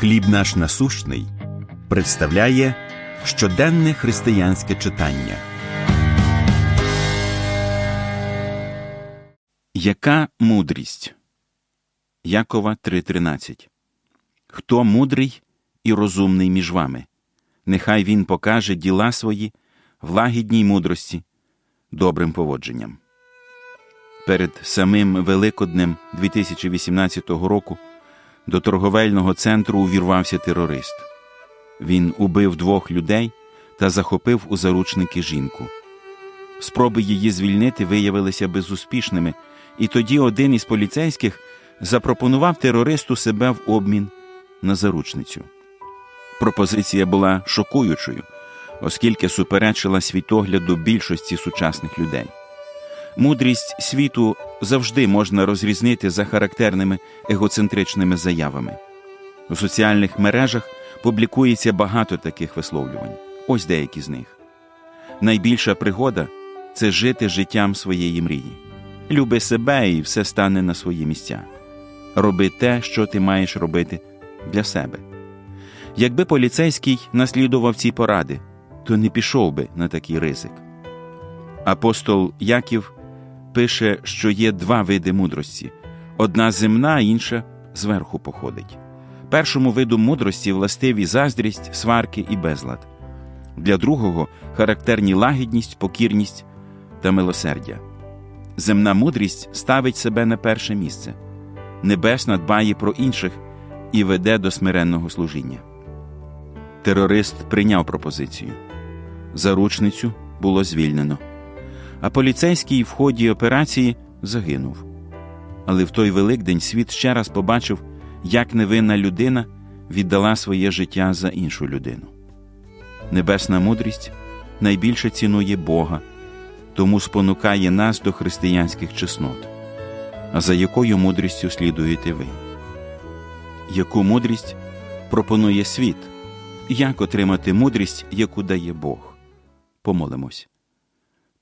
Хліб наш насущний представляє щоденне християнське читання. Яка мудрість? Якова 3:13 Хто мудрий і розумний між вами? Нехай він покаже діла свої в лагідній мудрості, добрим поводженням. Перед самим Великоднем 2018 року до торговельного центру увірвався терорист. Він убив двох людей та захопив у заручники жінку. Спроби її звільнити виявилися безуспішними, і тоді один із поліцейських запропонував терористу себе в обмін на заручницю. Пропозиція була шокуючою, оскільки суперечила світогляду більшості сучасних людей. Мудрість світу завжди можна розрізнити за характерними егоцентричними заявами. У соціальних мережах публікується багато таких висловлювань. Ось деякі з них. Найбільша пригода це жити життям своєї мрії. Люби себе і все стане на свої місця. Роби те, що ти маєш робити для себе. Якби поліцейський наслідував ці поради, то не пішов би на такий ризик. Апостол Яків пише, що є два види мудрості одна земна, а інша зверху походить. Першому виду мудрості властиві заздрість, сварки і безлад. Для другого характерні лагідність, покірність та милосердя. Земна мудрість ставить себе на перше місце, небесна дбає про інших і веде до смиренного служіння. Терорист прийняв пропозицію. Заручницю було звільнено а поліцейський в ході операції загинув. Але в той Великдень світ ще раз побачив, як невинна людина віддала своє життя за іншу людину. Небесна мудрість найбільше цінує Бога, тому спонукає нас до християнських чеснот. А за якою мудрістю слідуєте ви? Яку мудрість пропонує світ? Як отримати мудрість, яку дає Бог? Помолимось.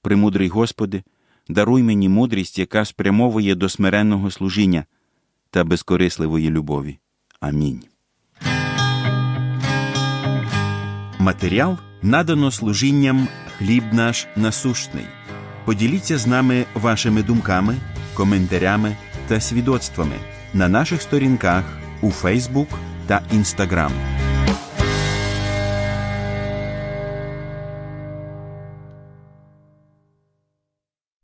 Премудрий Господи, даруй мені мудрість, яка спрямовує до смиренного служіння та безкорисливої любові. Амінь. Матеріал надано служінням хліб наш насущний. Поділіться з нами вашими думками, коментарями та свідоцтвами на наших сторінках у Фейсбук та Інстаграм.